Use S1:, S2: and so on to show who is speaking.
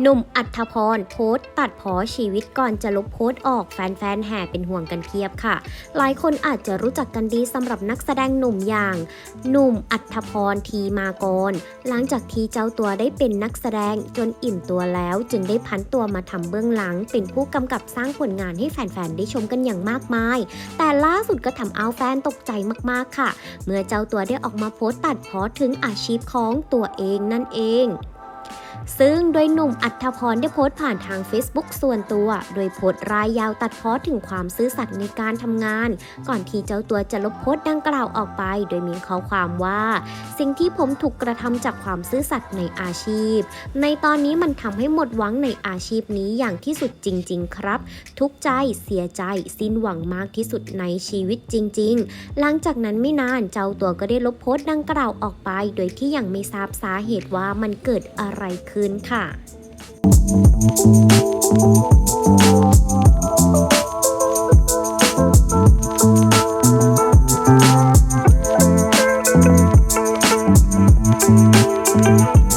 S1: หนุ่มอัธพรโพสต์ตัดเพอชีวิตก่อนจะลบโพสต์ออกแฟนๆแห่เป็นห่วงกันเพียบค่ะ หลายคนอาจจะรู้จักกันดีสำหรับนักแสดงหนุ่มอย่าง หนุ่มอัธพรทีมากร หลังจากที่เจ้าตัวได้เป็นนักแสดงจนอิ่มตัวแล้ว จึงได้พันตัวมาทำเบื้องหลัง เป็นผู้กำกับสร้างผลงานให้แฟนๆได้ชมกันอย่างมากมาย แต่ล่าสุดก็ทำเอาแฟนตกใจมากๆค่ะ เมื่อเจ้าตัวได้ออกมาโพสต์ตัดเพอถึงอาชีพของตัวเองนั่นเอง ซึ่งโดยหนุ่มอัธพรได้โพสต์ผ่านทาง Facebook ส่วนตัว โดยโพสต์รายยาวตัดเพอถึงความซื่อสัตย์ในการทำงาน ก่อนที่เจ้าตัวจะลบโพสต์ดังกล่าวออกไป โดยมีข้อความว่า สิ่งที่ผมถูกกระทำจากความซื่อสัตย์ในอาชีพ ในตอนนี้มันทำให้หมดหวังในอาชีพนี้อย่างที่สุดจริง ๆ ครับ ทุกใจเสียใจสิ้นหวังมากที่สุดในชีวิตจริง ๆ หลังจากนั้นไม่นานเจ้าตัวก็ได้ลบโพสต์ดังกล่าวออกไป โดยที่ยังไม่ทราบสาเหตุว่ามันเกิดอะไรขึ้นค่ะ
S2: Thank